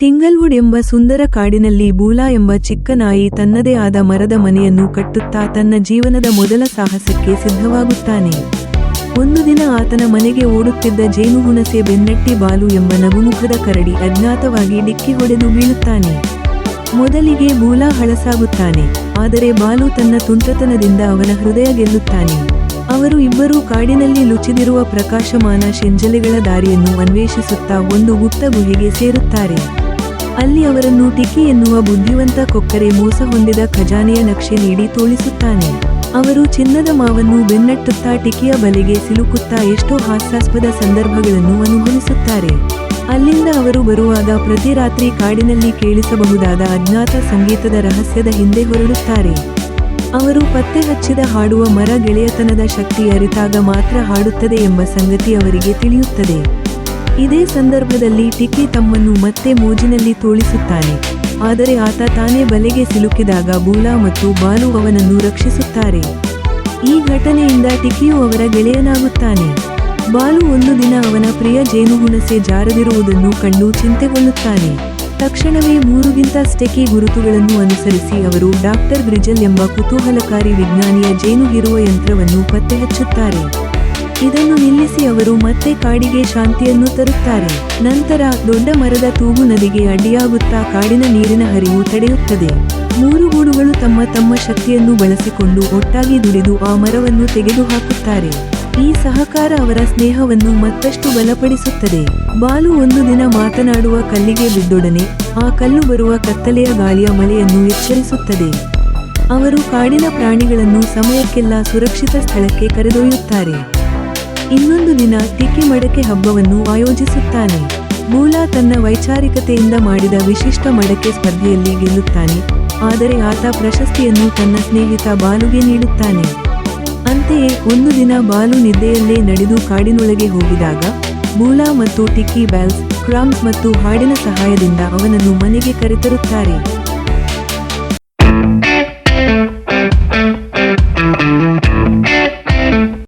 ಟಿಂಗಲ್ವುಡ್ ಎಂಬ ಸುಂದರ ಕಾಡಿನಲ್ಲಿ ಬೂಲಾ ಎಂಬ ಚಿಕ್ಕ ನಾಯಿ ತನ್ನದೇ ಆದ ಮರದ ಮನೆಯನ್ನು ಕಟ್ಟುತ್ತಾ ತನ್ನ ಜೀವನದ ಮೊದಲ ಸಾಹಸಕ್ಕೆ ಸಿದ್ಧವಾಗುತ್ತಾನೆ. ಒಂದು ದಿನ ಆತನ ಮನೆಗೆ ಓಡುತ್ತಿದ್ದ ಜೇನುಹುಣಸೆ ಬೆನ್ನಟ್ಟಿ ಬಾಲು ಎಂಬ ನಗುಮುಖದ ಕರಡಿ ಅಜ್ಞಾತವಾಗಿ ಡಿಕ್ಕಿ ಹೊಡೆದು ಬೀಳುತ್ತಾನೆ. ಮೊದಲಿಗೆ ಬೂಲಾ ಹಳಸಾಗುತ್ತಾನೆ, ಆದರೆ ಬಾಲು ತನ್ನ ತುಂಟತನದಿಂದ ಅವನ ಹೃದಯ ಗೆಲ್ಲುತ್ತಾನೆ. ಅವರು ಇಬ್ಬರೂ ಕಾಡಿನಲ್ಲಿ ಲುಚಿದಿರುವ ಪ್ರಕಾಶಮಾನ ಶೆಂಜಲೆಗಳ ದಾರಿಯನ್ನು ಅನ್ವೇಷಿಸುತ್ತಾ ಒಂದು ಗುಪ್ತ ಗುಹೆಗೆ ಸೇರುತ್ತಾರೆ. ಅಲ್ಲಿ ಅವರನ್ನು ಟಿಕಿ ಎನ್ನುವ ಬುದ್ಧಿವಂತ ಕೊಕ್ಕರೆ ಮೋಸ ಹೊಂದಿದ ಖಜಾನೆಯ ನಕ್ಷೆ ನೀಡಿ ತೋಳಿಸುತ್ತಾನೆ. ಅವರು ಚಿನ್ನದ ಮಾವನ್ನು ಬೆನ್ನಟ್ಟುತ್ತಾ ಟಿಕಿಯ ಬಲೆಗೆ ಸಿಲುಕುತ್ತಾ ಎಷ್ಟೋ ಹಾಸ್ಯಾಸ್ಪದ ಸಂದರ್ಭಗಳನ್ನು ಅನುಭವಿಸುತ್ತಾರೆ. ಅಲ್ಲಿಂದ ಅವರು ಬರುವಾಗ ಪ್ರತಿ ರಾತ್ರಿ ಕಾಡಿನಲ್ಲಿ ಕೇಳಿಸಬಹುದಾದ ಅಜ್ಞಾತ ಸಂಗೀತದ ರಹಸ್ಯದ ಹಿಂದೆ ಹೊರಡುತ್ತಾರೆ. ಅವರು ಪತ್ತೆ ಹಚ್ಚಿದ ಹಾಡುವ ಮರ ಗೆಳೆಯತನದ ಶಕ್ತಿ ಅರಿತಾಗ ಮಾತ್ರ ಹಾಡುತ್ತದೆ ಎಂಬ ಸಂಗತಿ ಅವರಿಗೆ ತಿಳಿಯುತ್ತದೆ. ಇದೇ ಸಂದರ್ಭದಲ್ಲಿ ಟಿಕ್ಕಿ ತಮ್ಮನ್ನು ಮತ್ತೆ ಮೋಜಿನಲ್ಲಿ ತೋಳಿಸುತ್ತಾನೆ. ಆದರೆ ಆತ ತಾನೇ ಬಲೆಗೆ ಸಿಲುಕಿದಾಗ ಬೂಲಾ ಮತ್ತು ಬಾಲು ಅವನನ್ನು ರಕ್ಷಿಸುತ್ತಾರೆ. ಈ ಘಟನೆಯಿಂದ ಟಿಕ್ಕಿಯು ಅವರ ಗೆಳೆಯನಾಗುತ್ತಾನೆ. ಬಾಲು ಒಂದು ದಿನ ಅವನ ಪ್ರಿಯ ಜೇನುಹುಣಸೆ ಜಾರದಿರುವುದನ್ನು ಕಂಡು ಚಿಂತೆಗೊಳ್ಳುತ್ತಾನೆ. ತಕ್ಷಣವೇ ಮೂರುಗಿಂತ ಸ್ಟೆಕಿ ಗುರುತುಗಳನ್ನು ಅನುಸರಿಸಿ ಅವರು ಡಾಕ್ಟರ್ ಬ್ರಿಜಲ್ ಎಂಬ ಕುತೂಹಲಕಾರಿ ವಿಜ್ಞಾನಿಯ ಜೇನು ಯಂತ್ರವನ್ನು ಪತ್ತೆ ಹಚ್ಚುತ್ತಾರೆ. ಇದನ್ನು ನಿಲ್ಲಿಸಿ ಅವರು ಮತ್ತೆ ಕಾಡಿಗೆ ಶಾಂತಿಯನ್ನು ತರುತ್ತಾರೆ. ನಂತರ ದೊಡ್ಡ ಮರದ ತೂಗು ನದಿಗೆ ಅಡ್ಡಿಯಾಗುತ್ತಾ ಕಾಡಿನ ನೀರಿನ ಹರಿವು ತಡೆಯುತ್ತದೆ. ಮೂರು ಗೂಡುಗಳು ತಮ್ಮ ತಮ್ಮ ಶಕ್ತಿಯನ್ನು ಬಳಸಿಕೊಂಡು ಒಟ್ಟಾಗಿ ದುಡಿದು ಆ ಮರವನ್ನು ತೆಗೆದುಹಾಕುತ್ತಾರೆ. ಈ ಸಹಕಾರ ಅವರ ಸ್ನೇಹವನ್ನು ಮತ್ತಷ್ಟು ಬಲಪಡಿಸುತ್ತದೆ. ಬಾಲು ಒಂದು ದಿನ ಮಾತನಾಡುವ ಕಲ್ಲಿಗೆ ಬಿದ್ದೊಡನೆ ಆ ಕಲ್ಲು ಬರುವ ಕತ್ತಲೆಯ ಗಾಳಿಯ ಮಳೆಯನ್ನು ಎಚ್ಚರಿಸುತ್ತದೆ. ಅವರು ಕಾಡಿನ ಪ್ರಾಣಿಗಳನ್ನು ಸಮಯಕ್ಕೆಲ್ಲ ಸುರಕ್ಷಿತ ಸ್ಥಳಕ್ಕೆ ಕರೆದೊಯ್ಯುತ್ತಾರೆ. ಇನ್ನೊಂದು ದಿನ ಟಿಕ್ಕಿ ಮಡಕೆ ಹಬ್ಬವನ್ನು ಆಯೋಜಿಸುತ್ತಾನೆ. ಬೂಲಾ ತನ್ನ ವೈಚಾರಿಕತೆಯಿಂದ ಮಾಡಿದ ವಿಶಿಷ್ಟ ಮಡಕೆ ಸ್ಪರ್ಧೆಯಲ್ಲಿ ಗೆಲ್ಲುತ್ತಾನೆ. ಆದರೆ ಆತ ಪ್ರಶಸ್ತಿಯನ್ನು ತನ್ನ ಸ್ನೇಹಿತ ಬಾಲುಗೆ ನೀಡುತ್ತಾನೆ. ಅಂತೆಯೇ ಒಂದು ದಿನ ಬಾಲು ನಿದ್ದೆಯಲ್ಲೇ ನಡೆದು ಕಾಡಿನೊಳಗೆ ಹೋಗಿದಾಗ, ಮೂಲಾ ಮತ್ತು ಟಿಕ್ಕಿ ಬ್ಯಾಲ್ಸ್ ಕ್ರಾಮ್ಸ್ ಮತ್ತು ಹಾಡಿನ ಸಹಾಯದಿಂದ ಅವನನ್ನು ಮನೆಗೆ ಕರೆತರುತ್ತಾರೆ.